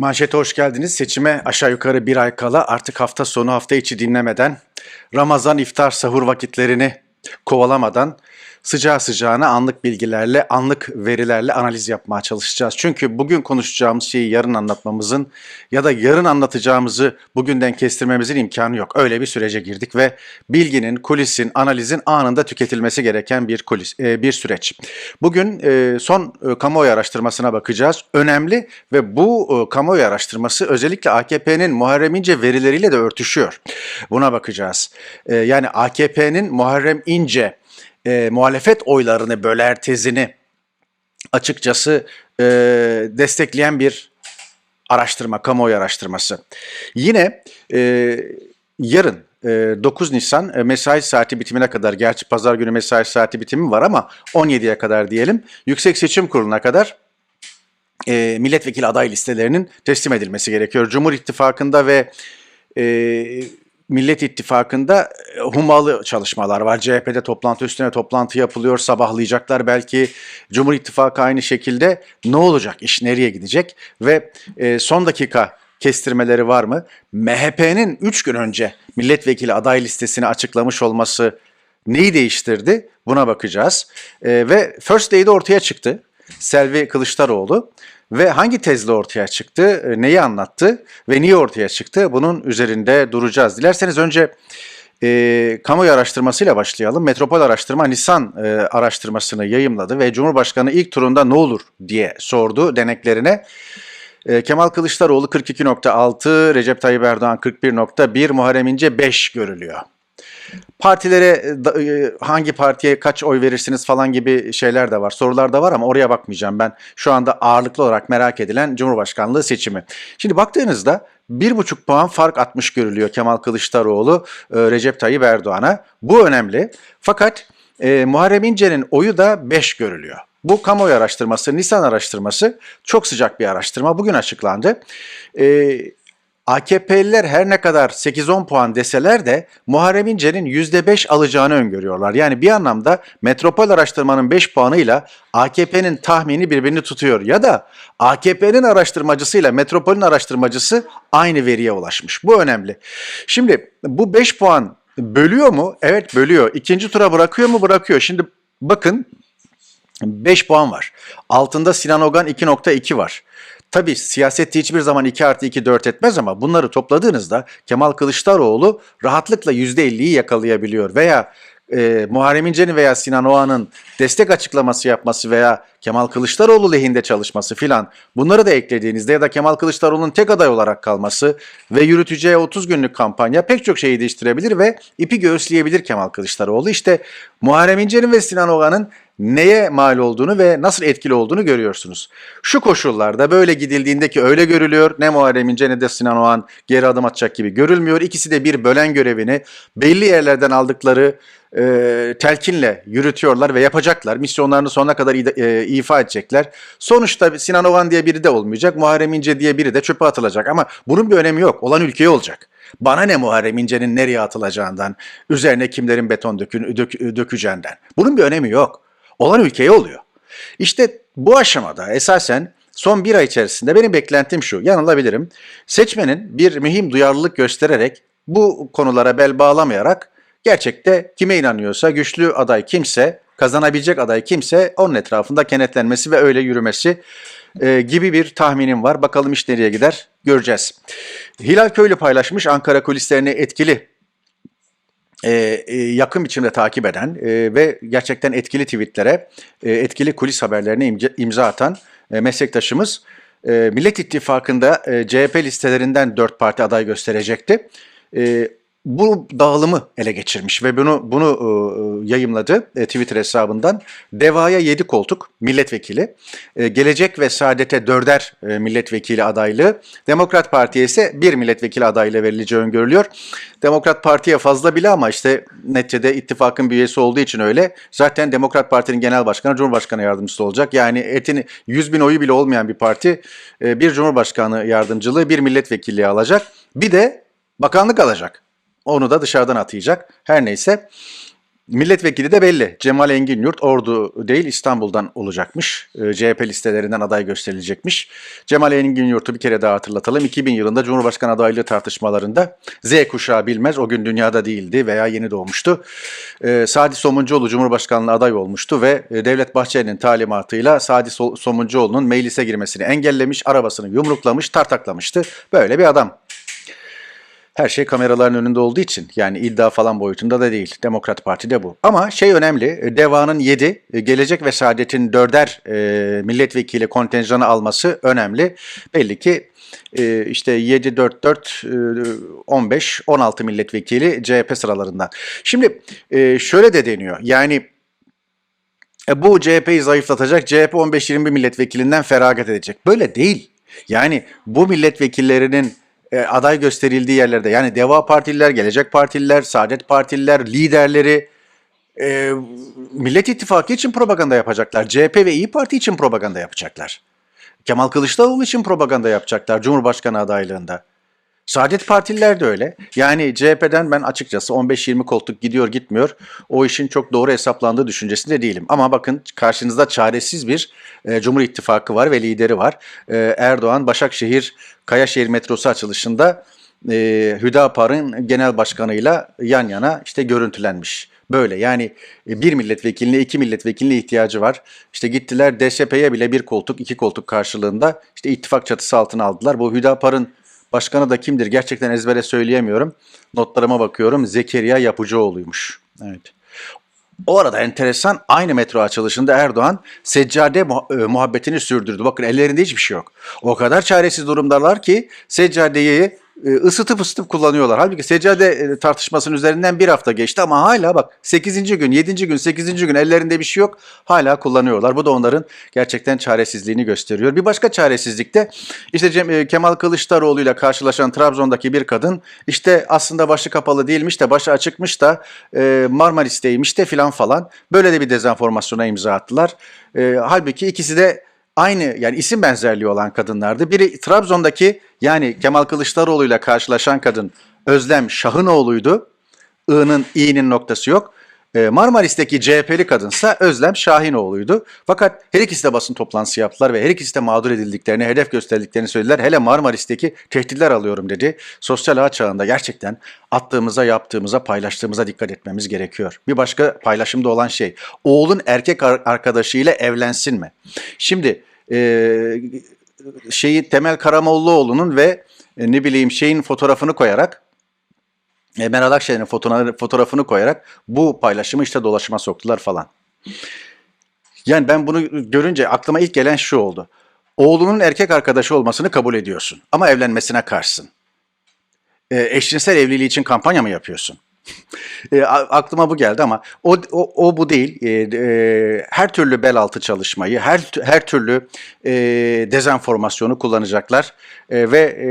Manşete hoş geldiniz. Seçime aşağı yukarı bir ay kala artık hafta sonu hafta içi dinlemeden, Ramazan iftar sahur vakitlerini kovalamadan sıcağı sıcağına anlık bilgilerle, anlık verilerle analiz yapmaya çalışacağız. Çünkü bugün konuşacağımız şeyi yarın anlatmamızın ya da yarın anlatacağımızı bugünden kestirmemizin imkanı yok. Öyle bir sürece girdik ve bilginin, kulisin, analizin anında tüketilmesi gereken bir kulis, e, bir süreç. Bugün e, son e, kamuoyu araştırmasına bakacağız. Önemli ve bu kamuoyu araştırması özellikle AKP'nin Muharrem İnce verileriyle de örtüşüyor. Buna bakacağız. Yani AKP'nin Muharrem İnce e, muhalefet oylarını böler tezini açıkçası e, destekleyen bir araştırma, kamuoyu araştırması. Yine e, yarın e, 9 Nisan e, mesai saati bitimine kadar, gerçi pazar günü mesai saati bitimi var ama 17'ye kadar diyelim, Yüksek Seçim Kurulu'na kadar e, milletvekili aday listelerinin teslim edilmesi gerekiyor. Cumhur İttifakı'nda ve e, Millet İttifakı'nda e, hummalı çalışmalar var. CHP'de toplantı üstüne toplantı yapılıyor. Sabahlayacaklar belki. Cumhur İttifakı aynı şekilde. Ne olacak? İş nereye gidecek? Ve e, son dakika kestirmeleri var mı? MHP'nin 3 gün önce milletvekili aday listesini açıklamış olması neyi değiştirdi? Buna bakacağız. E, ve First Day'de ortaya çıktı. Selvi Kılıçdaroğlu ve hangi tezle ortaya çıktı, e, neyi anlattı ve niye ortaya çıktı bunun üzerinde duracağız. Dilerseniz önce e, kamuoyu araştırmasıyla başlayalım. Metropol Araştırma Nisan e, araştırmasını yayımladı ve Cumhurbaşkanı ilk turunda ne olur diye sordu deneklerine. E, Kemal Kılıçdaroğlu 42.6, Recep Tayyip Erdoğan 41.1, Muharrem İnce 5 görülüyor. Partilere da- e, hangi partiye kaç oy verirsiniz falan gibi şeyler de var. Sorular da var ama oraya bakmayacağım ben. Şu anda ağırlıklı olarak merak edilen Cumhurbaşkanlığı seçimi. Şimdi baktığınızda bir buçuk puan fark atmış görülüyor Kemal Kılıçdaroğlu e, Recep Tayyip Erdoğan'a. Bu önemli. Fakat e, Muharrem İnce'nin oyu da 5 görülüyor. Bu kamuoyu araştırması, Nisan araştırması çok sıcak bir araştırma. Bugün açıklandı. E, AKP'liler her ne kadar 8-10 puan deseler de Muharrem İnce'nin %5 alacağını öngörüyorlar. Yani bir anlamda metropol araştırmanın 5 puanıyla AKP'nin tahmini birbirini tutuyor. Ya da AKP'nin araştırmacısıyla metropolün araştırmacısı aynı veriye ulaşmış. Bu önemli. Şimdi bu 5 puan bölüyor mu? Evet bölüyor. İkinci tura bırakıyor mu? Bırakıyor. Şimdi bakın 5 puan var. Altında Sinan Ogan 2.2 var. Tabi siyasette hiçbir zaman 2 artı 2 4 etmez ama bunları topladığınızda Kemal Kılıçdaroğlu rahatlıkla %50'yi yakalayabiliyor. Veya e, Muharrem İnce'nin veya Sinan Oğan'ın destek açıklaması yapması veya Kemal Kılıçdaroğlu lehinde çalışması filan bunları da eklediğinizde ya da Kemal Kılıçdaroğlu'nun tek aday olarak kalması ve yürüteceği 30 günlük kampanya pek çok şeyi değiştirebilir ve ipi göğüsleyebilir Kemal Kılıçdaroğlu. İşte Muharrem İnce'nin ve Sinan Oğan'ın neye mal olduğunu ve nasıl etkili olduğunu görüyorsunuz. Şu koşullarda böyle gidildiğinde ki öyle görülüyor. Ne Muharrem İnce ne de Sinan Oğan geri adım atacak gibi görülmüyor. İkisi de bir bölen görevini belli yerlerden aldıkları e, telkinle yürütüyorlar ve yapacaklar. Misyonlarını sonuna kadar e, ifa edecekler. Sonuçta Sinan Oğan diye biri de olmayacak. Muharrem İnce diye biri de çöpe atılacak. Ama bunun bir önemi yok. Olan ülkeye olacak. Bana ne Muharrem İnce'nin nereye atılacağından, üzerine kimlerin beton dökün, dök, dökeceğinden. Bunun bir önemi yok. Olan ülkeye oluyor. İşte bu aşamada esasen son bir ay içerisinde benim beklentim şu, yanılabilirim. Seçmenin bir mühim duyarlılık göstererek bu konulara bel bağlamayarak gerçekte kime inanıyorsa, güçlü aday kimse, kazanabilecek aday kimse onun etrafında kenetlenmesi ve öyle yürümesi e, gibi bir tahminim var. Bakalım iş nereye gider göreceğiz. Hilal Köylü paylaşmış Ankara kulislerini etkili e, e, yakın biçimde takip eden e, ve gerçekten etkili tweetlere, e, etkili kulis haberlerine imza, imza atan e, meslektaşımız e, Millet İttifakı'nda e, CHP listelerinden dört parti aday gösterecekti. E, bu dağılımı ele geçirmiş ve bunu bunu e, yayımladı e, Twitter hesabından. Deva'ya 7 koltuk milletvekili, e, Gelecek ve Saadet'e dörder e, milletvekili adaylığı, Demokrat Parti'ye ise bir milletvekili adaylığı verileceği öngörülüyor. Demokrat Parti'ye fazla bile ama işte neticede ittifakın bir üyesi olduğu için öyle. Zaten Demokrat Parti'nin genel başkanı Cumhurbaşkanı yardımcısı olacak. Yani etini 100 bin oyu bile olmayan bir parti e, bir Cumhurbaşkanı yardımcılığı, bir milletvekilliği alacak. Bir de bakanlık alacak. Onu da dışarıdan atayacak. Her neyse. Milletvekili de belli. Cemal Engin Yurt Ordu değil İstanbul'dan olacakmış. Ee, CHP listelerinden aday gösterilecekmiş. Cemal Engin Yurt'u bir kere daha hatırlatalım. 2000 yılında Cumhurbaşkanı adaylığı tartışmalarında Z kuşağı bilmez o gün dünyada değildi veya yeni doğmuştu. Ee, Sadi Somuncuoğlu Cumhurbaşkanlığı aday olmuştu ve e, Devlet Bahçeli'nin talimatıyla Sadi So- Somuncuoğlu'nun meclise girmesini engellemiş, arabasını yumruklamış, tartaklamıştı. Böyle bir adam. Her şey kameraların önünde olduğu için yani iddia falan boyutunda da değil. Demokrat Parti'de bu. Ama şey önemli. Deva'nın 7, Gelecek ve Saadet'in 4'er e, milletvekili kontenjanı alması önemli. Belli ki e, işte 7, 4, 4, e, 15, 16 milletvekili CHP sıralarından. Şimdi e, şöyle de deniyor. Yani e, bu CHP'yi zayıflatacak. CHP 15-20 milletvekilinden feragat edecek. Böyle değil. Yani bu milletvekillerinin e, aday gösterildiği yerlerde yani Deva Partililer, Gelecek Partililer, Saadet Partililer, liderleri e, Millet İttifakı için propaganda yapacaklar. CHP ve İyi Parti için propaganda yapacaklar. Kemal Kılıçdaroğlu için propaganda yapacaklar Cumhurbaşkanı adaylığında. Saadet Partililer de öyle. Yani CHP'den ben açıkçası 15-20 koltuk gidiyor gitmiyor. O işin çok doğru hesaplandığı düşüncesinde değilim. Ama bakın karşınızda çaresiz bir e, Cumhur İttifakı var ve lideri var. E, Erdoğan Başakşehir Kayaşehir metrosu açılışında e, Hüdapar'ın genel başkanıyla yan yana işte görüntülenmiş. Böyle yani e, bir milletvekiline iki milletvekiline ihtiyacı var. İşte gittiler DSP'ye bile bir koltuk iki koltuk karşılığında işte ittifak çatısı altına aldılar. Bu Hüdapar'ın başkanı da kimdir gerçekten ezbere söyleyemiyorum. Notlarıma bakıyorum Zekeriya Yapıcıoğlu'ymuş. Evet. O arada enteresan aynı metro açılışında Erdoğan seccade e, muhabbetini sürdürdü. Bakın ellerinde hiçbir şey yok. O kadar çaresiz durumdalar ki seccadeyi ısıtıp ısıtıp kullanıyorlar. Halbuki seccade e, tartışmasının üzerinden bir hafta geçti ama hala bak 8. gün, 7. gün, 8. gün ellerinde bir şey yok. Hala kullanıyorlar. Bu da onların gerçekten çaresizliğini gösteriyor. Bir başka çaresizlik de işte Cem- e, Kemal Kılıçdaroğlu ile karşılaşan Trabzon'daki bir kadın işte aslında başı kapalı değilmiş de başı açıkmış da e, Marmaris'teymiş de filan falan. Böyle de bir dezenformasyona imza attılar. E, halbuki ikisi de aynı yani isim benzerliği olan kadınlardı. Biri Trabzon'daki yani Kemal Kılıçdaroğlu ile karşılaşan kadın Özlem Şahınoğlu'ydu. I'nın i'nin noktası yok. Ee, Marmaris'teki CHP'li kadınsa Özlem Şahinoğlu'ydu. Fakat her ikisi de basın toplantısı yaptılar ve her ikisi de mağdur edildiklerini, hedef gösterdiklerini söylediler. Hele Marmaris'teki tehditler alıyorum dedi. Sosyal ağ çağında gerçekten attığımıza, yaptığımıza, paylaştığımıza dikkat etmemiz gerekiyor. Bir başka paylaşımda olan şey, oğlun erkek ar- arkadaşıyla evlensin mi? Şimdi e, şeyi Temel Karamollaoğlu'nun ve e, ne bileyim şeyin fotoğrafını koyarak e, Meral Akşener'in fotoğrafını, koyarak bu paylaşımı işte dolaşıma soktular falan. Yani ben bunu görünce aklıma ilk gelen şu oldu. Oğlunun erkek arkadaşı olmasını kabul ediyorsun ama evlenmesine karşısın. E, eşcinsel evliliği için kampanya mı yapıyorsun? E, aklıma bu geldi ama o, o, o bu değil. E, e, her türlü bel altı çalışmayı, her her türlü e, dezenformasyonu kullanacaklar E, ve e,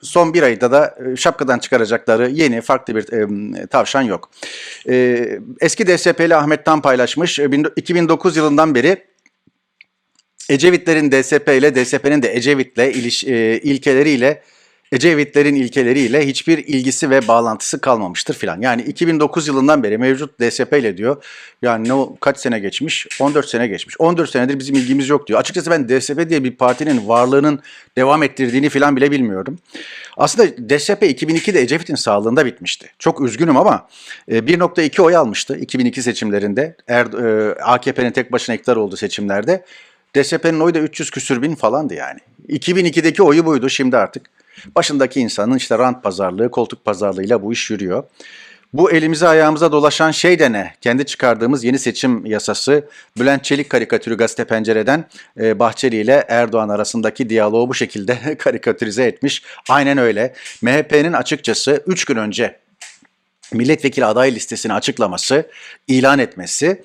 son bir ayda da e, şapkadan çıkaracakları yeni farklı bir e, tavşan yok. E, eski DSP'li Ahmet Tan paylaşmış. E, bin- 2009 yılından beri Ecevitlerin DSP ile DSP'nin de Ecevit'le iliş, e, ilkeleriyle Ecevitlerin ilkeleriyle hiçbir ilgisi ve bağlantısı kalmamıştır filan. Yani 2009 yılından beri mevcut DSP ile diyor. Yani ne kaç sene geçmiş? 14 sene geçmiş. 14 senedir bizim ilgimiz yok diyor. Açıkçası ben DSP diye bir partinin varlığının devam ettirdiğini filan bile bilmiyordum. Aslında DSP 2002'de Ecevit'in sağlığında bitmişti. Çok üzgünüm ama e, 1.2 oy almıştı 2002 seçimlerinde. Er, e, AKP'nin tek başına iktidar olduğu seçimlerde. DSP'nin oyu da 300 küsür bin falandı yani. 2002'deki oyu buydu şimdi artık. Başındaki insanın işte rant pazarlığı, koltuk pazarlığıyla bu iş yürüyor. Bu elimize ayağımıza dolaşan şey de ne? Kendi çıkardığımız yeni seçim yasası Bülent Çelik karikatürü gazete pencereden e, Bahçeli ile Erdoğan arasındaki diyaloğu bu şekilde karikatürize etmiş. Aynen öyle. MHP'nin açıkçası 3 gün önce milletvekili aday listesini açıklaması, ilan etmesi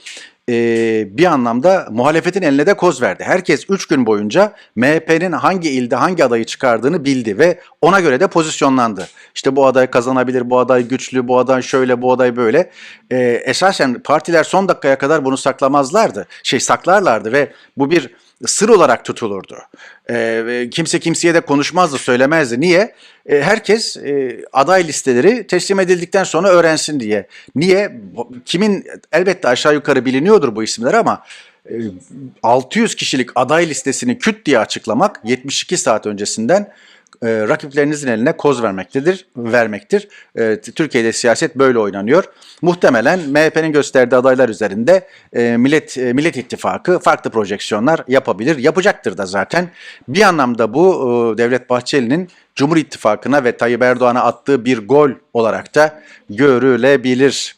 e, bir anlamda muhalefetin eline de koz verdi. Herkes 3 gün boyunca MHP'nin hangi ilde hangi adayı çıkardığını bildi ve ona göre de pozisyonlandı. İşte bu aday kazanabilir, bu aday güçlü, bu aday şöyle, bu aday böyle. E, esasen partiler son dakikaya kadar bunu saklamazlardı, şey saklarlardı ve bu bir sır olarak tutulurdu. E, kimse kimseye de konuşmazdı, söylemezdi. Niye? E, herkes e, aday listeleri teslim edildikten sonra öğrensin diye. Niye? Kimin elbette aşağı yukarı biliniyordur bu isimler ama e, 600 kişilik aday listesini küt diye açıklamak 72 saat öncesinden e, rakiplerinizin eline koz vermektedir, vermektir. E, Türkiye'de siyaset böyle oynanıyor. Muhtemelen MHP'nin gösterdiği adaylar üzerinde e, Millet e, Millet İttifakı farklı projeksiyonlar yapabilir, yapacaktır da zaten. Bir anlamda bu e, Devlet Bahçeli'nin Cumhur İttifakı'na ve Tayyip Erdoğan'a attığı bir gol olarak da görülebilir.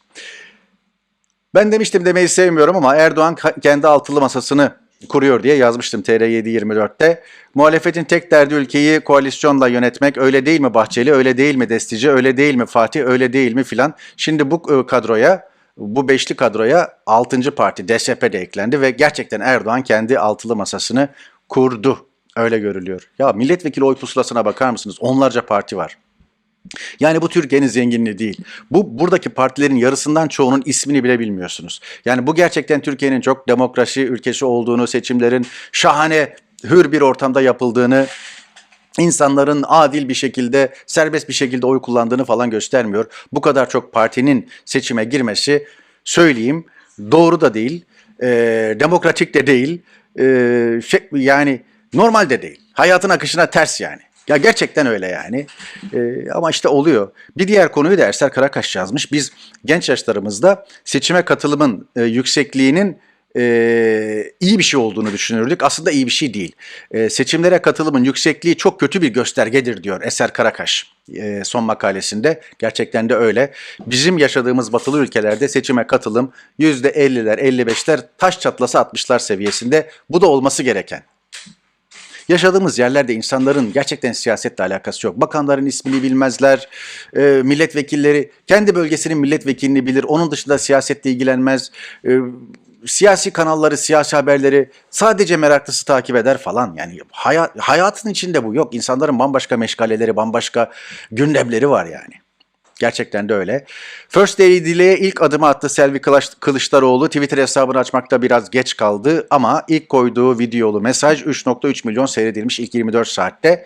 Ben demiştim demeyi sevmiyorum ama Erdoğan kendi altılı masasını kuruyor diye yazmıştım TR724'te. Muhalefetin tek derdi ülkeyi koalisyonla yönetmek. Öyle değil mi Bahçeli? Öyle değil mi Destici? Öyle değil mi Fatih? Öyle değil mi filan? Şimdi bu e, kadroya bu beşli kadroya 6. parti DSP de eklendi ve gerçekten Erdoğan kendi altılı masasını kurdu. Öyle görülüyor. Ya milletvekili oy pusulasına bakar mısınız? Onlarca parti var. Yani bu Türkiye'nin zenginliği değil. Bu buradaki partilerin yarısından çoğunun ismini bile bilmiyorsunuz. Yani bu gerçekten Türkiye'nin çok demokrasi ülkesi olduğunu, seçimlerin şahane hür bir ortamda yapıldığını, insanların adil bir şekilde, serbest bir şekilde oy kullandığını falan göstermiyor. Bu kadar çok partinin seçime girmesi söyleyeyim doğru da değil, e, demokratik de değil, e, şey, yani normal de değil. Hayatın akışına ters yani. Ya gerçekten öyle yani. E, ama işte oluyor. Bir diğer konuyu da Ersel Karakaş yazmış. Biz genç yaşlarımızda seçime katılımın e, yüksekliğinin e, iyi bir şey olduğunu düşünürdük. Aslında iyi bir şey değil. E, seçimlere katılımın yüksekliği çok kötü bir göstergedir diyor Eser Karakaş e, son makalesinde. Gerçekten de öyle. Bizim yaşadığımız batılı ülkelerde seçime katılım %50'ler, 55'ler taş çatlasa 60'lar seviyesinde. Bu da olması gereken. Yaşadığımız yerlerde insanların gerçekten siyasetle alakası yok. Bakanların ismini bilmezler, e, milletvekilleri kendi bölgesinin milletvekilini bilir, onun dışında siyasetle ilgilenmez. E, siyasi kanalları, siyasi haberleri sadece meraklısı takip eder falan. Yani hayat, hayatın içinde bu yok. İnsanların bambaşka meşgaleleri, bambaşka gündemleri var yani. Gerçekten de öyle. First Lady'liğe ilk adımı attı Selvi Kılıç- Kılıçdaroğlu. Twitter hesabını açmakta biraz geç kaldı ama ilk koyduğu videolu mesaj 3.3 milyon seyredilmiş ilk 24 saatte.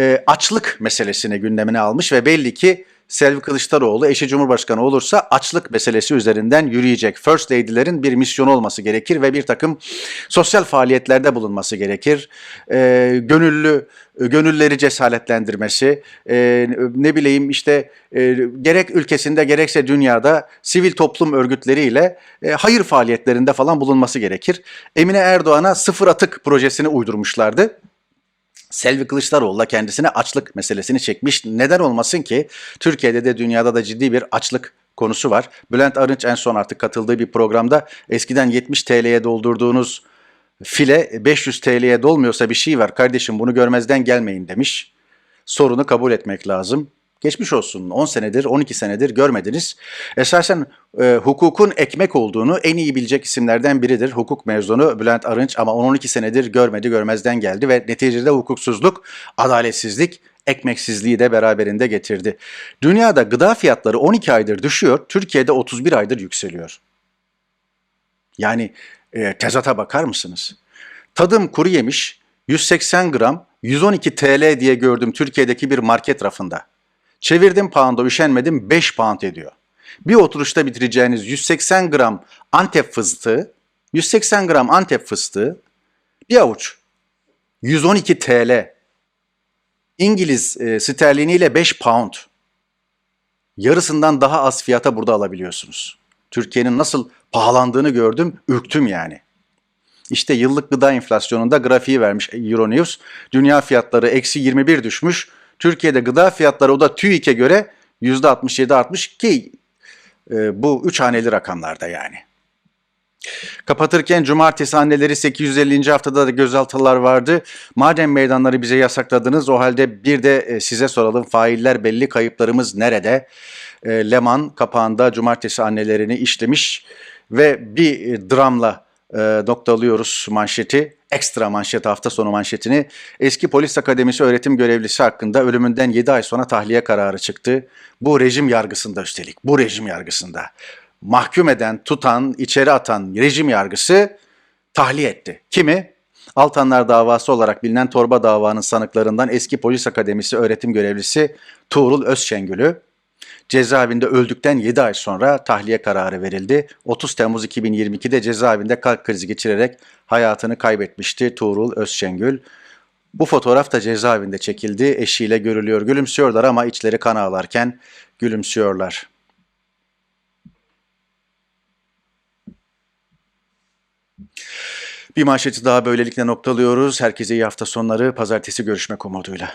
Ee, açlık meselesini gündemine almış ve belli ki Selvi Kılıçdaroğlu eşi Cumhurbaşkanı olursa açlık meselesi üzerinden yürüyecek. First Lady'lerin bir misyonu olması gerekir ve bir takım sosyal faaliyetlerde bulunması gerekir. Ee, gönüllü gönülleri cesaretlendirmesi, e, ne bileyim işte e, gerek ülkesinde gerekse dünyada sivil toplum örgütleriyle e, hayır faaliyetlerinde falan bulunması gerekir. Emine Erdoğan'a sıfır atık projesini uydurmuşlardı. Selvi Kılıçdaroğlu da kendisine açlık meselesini çekmiş. Neden olmasın ki? Türkiye'de de dünyada da ciddi bir açlık konusu var. Bülent Arınç en son artık katıldığı bir programda eskiden 70 TL'ye doldurduğunuz file 500 TL'ye dolmuyorsa bir şey var. Kardeşim bunu görmezden gelmeyin demiş. Sorunu kabul etmek lazım. Geçmiş olsun 10 senedir 12 senedir görmediniz. Esasen e, hukukun ekmek olduğunu en iyi bilecek isimlerden biridir. Hukuk mezunu Bülent Arınç ama 10-12 senedir görmedi görmezden geldi ve neticede hukuksuzluk, adaletsizlik, ekmeksizliği de beraberinde getirdi. Dünyada gıda fiyatları 12 aydır düşüyor, Türkiye'de 31 aydır yükseliyor. Yani e, tezata bakar mısınız? Tadım kuru yemiş 180 gram 112 TL diye gördüm Türkiye'deki bir market rafında. Çevirdim pound'a üşenmedim 5 pound ediyor. Bir oturuşta bitireceğiniz 180 gram Antep fıstığı, 180 gram Antep fıstığı bir avuç 112 TL. İngiliz e, sterliniyle 5 pound. Yarısından daha az fiyata burada alabiliyorsunuz. Türkiye'nin nasıl pahalandığını gördüm, ürktüm yani. İşte yıllık gıda enflasyonunda grafiği vermiş Euronews. Dünya fiyatları eksi 21 düşmüş. Türkiye'de gıda fiyatları o da TÜİK'e göre %67 artmış ki e, bu üç haneli rakamlarda yani. Kapatırken cumartesi anneleri 850. haftada da gözaltılar vardı. Madem meydanları bize yasakladınız o halde bir de e, size soralım failler belli kayıplarımız nerede? e, Leman kapağında cumartesi annelerini işlemiş ve bir e, dramla e, noktalıyoruz manşeti. Ekstra manşet hafta sonu manşetini. Eski Polis Akademisi öğretim görevlisi hakkında ölümünden 7 ay sonra tahliye kararı çıktı. Bu rejim yargısında üstelik. Bu rejim yargısında. Mahkum eden, tutan, içeri atan rejim yargısı tahliye etti. Kimi? Altanlar davası olarak bilinen torba davanın sanıklarından eski polis akademisi öğretim görevlisi Tuğrul Özşengül'ü cezaevinde öldükten 7 ay sonra tahliye kararı verildi. 30 Temmuz 2022'de cezaevinde kalp krizi geçirerek hayatını kaybetmişti Tuğrul Özşengül. Bu fotoğraf da cezaevinde çekildi. Eşiyle görülüyor. Gülümsüyorlar ama içleri kan ağlarken gülümsüyorlar. Bir manşeti daha böylelikle noktalıyoruz. Herkese iyi hafta sonları. Pazartesi görüşmek umuduyla.